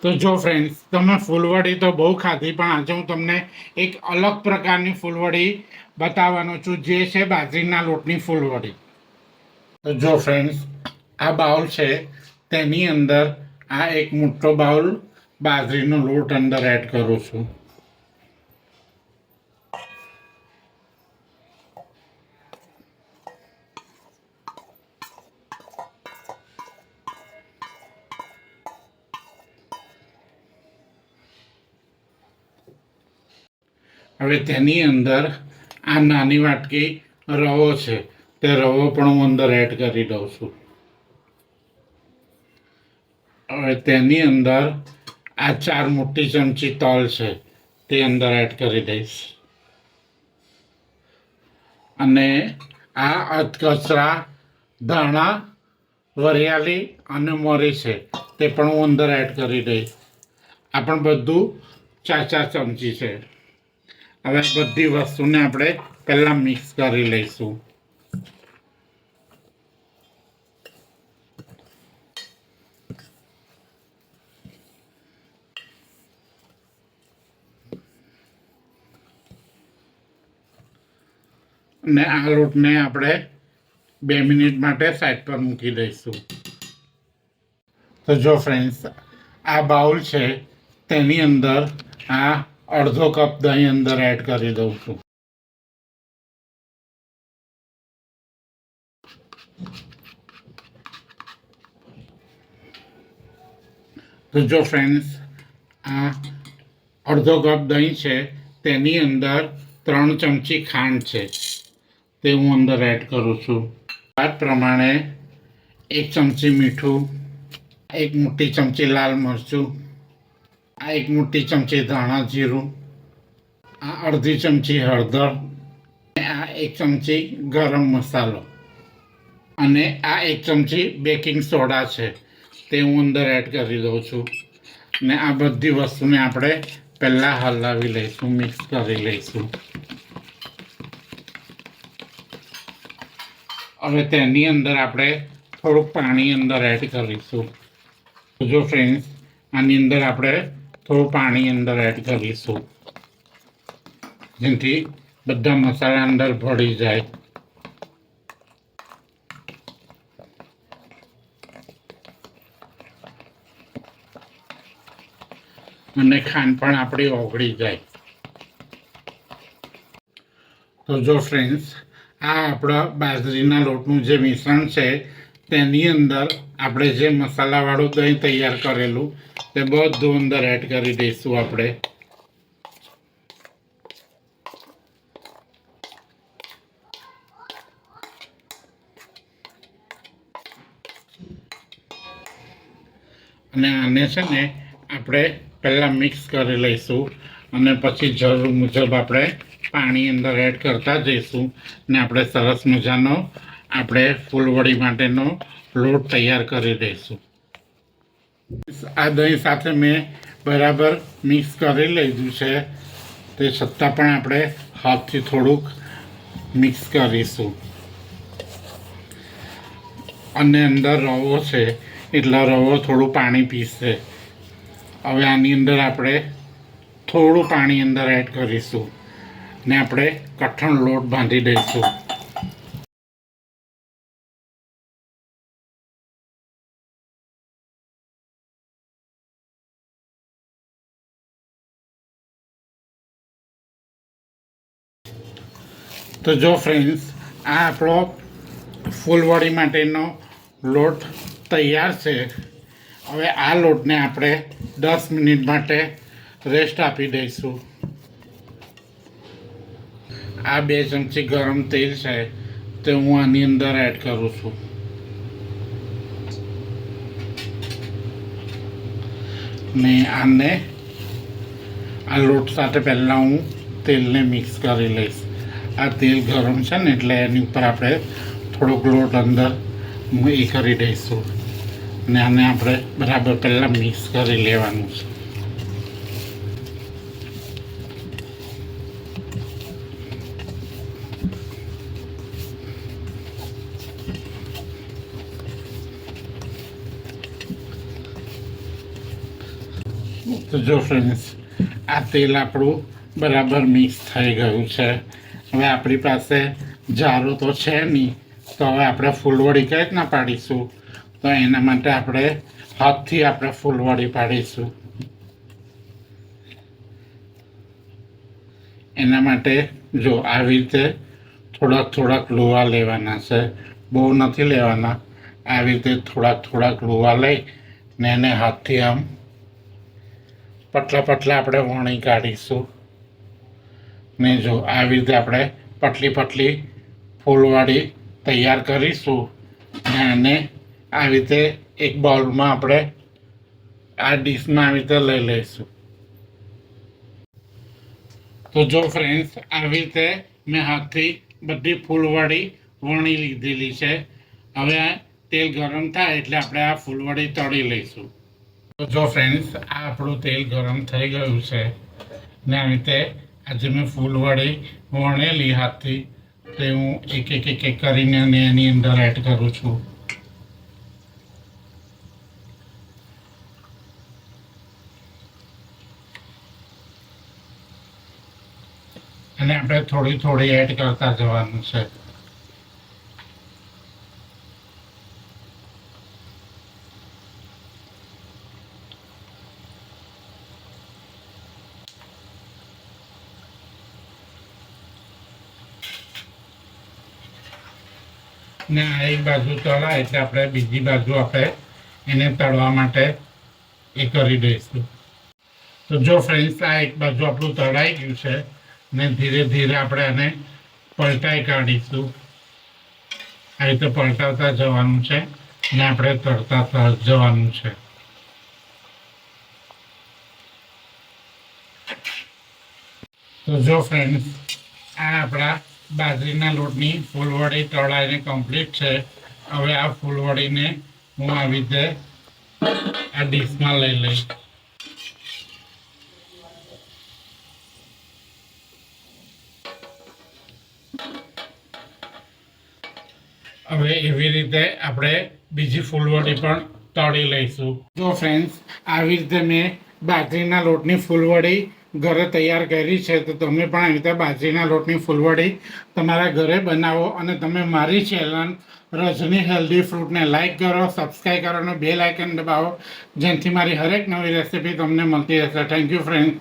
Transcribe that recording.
તો જો ફ્રેન્ડ્સ તમે ફૂલવડી તો બહુ ખાધી, પણ આજે હું તમને એક અલગ પ્રકારની ફૂલવડી બતાવવાનો છું, જે છે બાજરીના લોટની ફૂલવડી. તો જો ફ્રેન્ડ્સ આ બાઉલ છે, તેની અંદર આ એક મોટો બાઉલ બાજરીનો લોટ અંદર એડ કરું છું. હવે તેની અંદર આ નાની વાટકી રવો છે. તે રવો પણ હું અંદર એડ કરી દઉં છું. હવે તેની અંદર આ ચાર મોટી ચમચી તલ છે, તે અંદર એડ કરી દઈશ. અને આ અધકચરા, ધાણા, વરિયાળી અને મરી છે, તે પણ હું અંદર એડ કરી દઈશ. આ પણ બધું ચાર ચાર ચમચી છે. હવે બધી વસ્તુને આપણે પહેલાં મિક્સ કરી લઈશું. અને આ લોટને આપણે બે મિનિટ માટે સાઈડ પર મૂકી દઈશું. તો જો ફ્રેન્ડ્સ આ બાઉલ છે, તેની અંદર આ અડધો કપ દહીં અંદર એડ કરી દઉં છું તો જો ફ્રેન્ડ્સ આ અડધો કપ દહીં છે તેની અંદર ત્રણ ચમચી ખાંડ છે તે હું અંદર એડ કરું છું સ્વાદ પ્રમાણે એક ચમચી મીઠું એક મોટી ચમચી લાલ મરચું આ એક મોટી ચમચી ધાણા જીરું, આ અડધી ચમચી હળદર આ એક ચમચી ગરમ મસાલો. અને આ એક ચમચી બેકિંગ સોડા છે, તે હું અંદર એડ કરી દઉં છું. ને આ બધી વસ્તુને આપણે પહેલાં હલાવી લઈશું, મિક્સ કરી લઈશું. હવે તેની અંદર આપણે થોડુંક પાણી અંદર એડ કરીશું. જો ફ્રેન્ડ્સ આની અંદર આપણે થોડું પાણી અંદર એડ કરીશું. જેથી બધા મસાલા અંદર ભળી જાય. અને ખાંડ પણ આપણી ઓગળી જાય. તો જો ફ્રેન્ડ્સ આ આપણા બાજરીના લોટનું જે મિશ્રણ છે તેની અંદર આપણે જે મસાલાવાળું દહીં તૈયાર કરેલું, તે બધું અંદર એડ કરી દઈશું આપણે. અને આને છે ને આપણે પહેલાં મિક્સ કરી લઈશું અને પછી જરૂર મુજબ આપણે પાણી અંદર એડ કરતા જઈશું ને આપણે સરસ મજાનો આપણે ફૂલવડી માટેનો લોટ તૈયાર કરી દઈશું આ દહીં સાથે મેં બરાબર મિક્સ કરી લીધું છે. તે છતાં પણ આપણે હાથથી થોડુંક મિક્સ કરીશું. અને અંદર રવો છે, એટલે રવો થોડું પાણી પીશે. હવે આની અંદર આપણે થોડું પાણી અંદર એડ કરીશું. ને આપણે કઠણ લોટ બાંધી દઈશું તો જો ફ્રેન્ડ્સ આ આપણો ફૂલવડી માટેનો લોટ તૈયાર છે. હવે આ લોટને આપણે દસ મિનિટ માટે રેસ્ટ આપી દઈશું. આ બે ચમચી ગરમ તેલ છે, તે હું આની અંદર એડ કરું છું. ને આને આ લોટ સાથે પહેલાં હું તેલને મિક્સ કરી લઈશ. આ તેલ ગરમ છે ને એટલે એની ઉપર આપણે થોડોક લોટ અંદર એ કરી દઈશું. ને આને આપણે બરાબર પહેલાં મિક્સ કરી લેવાનું છે. તો જો ફ્રેન્ડ્સ આ તેલ આપણું બરાબર મિક્સ થઈ ગયું છે. હવે આપણી પાસે જારો તો છે નહીં. તો હવે આપણે ફૂલવડી કઈ રીતના પાડીશું? તો એના માટે આપણે હાથથી આપણે ફૂલવડી પાડીશું. એના માટે જો આવી રીતે થોડાક થોડાક લોવા લેવાના છે. બહુ નથી લેવાના. આવી રીતે થોડાક થોડાક લોવા લઈ ને એને હાથથી આમ પટલા પટલા આપણે વણી કાઢીશું. ને જો આવી રીતે આપણે પટલી પટલી ફૂલવાળી તૈયાર કરીશું અને આવી રીતે એક બાઉલમાં આપણે આ ડીશમાં આવી રીતે લઈ લઈશું. તો જો ફ્રેન્ડ્સ, આવી રીતે મેં હાથથી બધી ફૂલવાળી વણી લીધેલી છે. હવે તેલ ગરમ થાય એટલે આપણે આ ફૂલવાળી તળી લઈશું. તો જો ફ્રેન્ડ્સ, આ આપણું તેલ ગરમ થઈ ગયું છે ને આવી રીતે આજે મેં ફૂલવડી વણેલી હાથથી તે હું એક એક એક એક કરીને અને એની અંદર એડ કરું છું. અને આપણે થોડી થોડી એડ કરતા જવાનું છે. ને આ એક બાજુ તળાય એટલે આપણે બીજી બાજુ આપણે એને તળવા માટે એ કરી દઈશું. તો જો ફ્રેન્ડ્સ આ એક બાજુ આપણું તળાઈ ગયું છે ને ધીરે ધીરે આપણે આને પલટાઈ કાઢીશું. આ રીતે પલટાવતા જવાનું છે ને આપણે તળતા જવાનું છે. તો જો ફ્રેન્ડ્સ આ આપણા બાજરીના લોટની ફૂલવડી તળાઈને કમ્પ્લીટ છે. હવે આ ફૂલવડીને હું આવી રીતે આ ડીશમાં લઈ લઈશ. હવે એવી રીતે આપણે બીજી ફૂલવડી પણ તળી લઈશું. જો ફ્રેન્ડ્સ આવી રીતે મેં બાજરીના લોટની ફૂલવડી ઘરે તૈયાર કરી છે, તો તમે પણ આવી રીતે બાજરીના લોટની ફૂલવડી તમારા ઘરે બનાવો અને તમે મારી ચેનલ રજની હેલ્ધી ફ્રૂટને લાઇક કરો સબસ્ક્રાઈબ કરો અને બે લાઇકન દબાવો જેનાથી મારી હરેક નવી રેસીપી તમને મળતી રહેશે. Thank you friend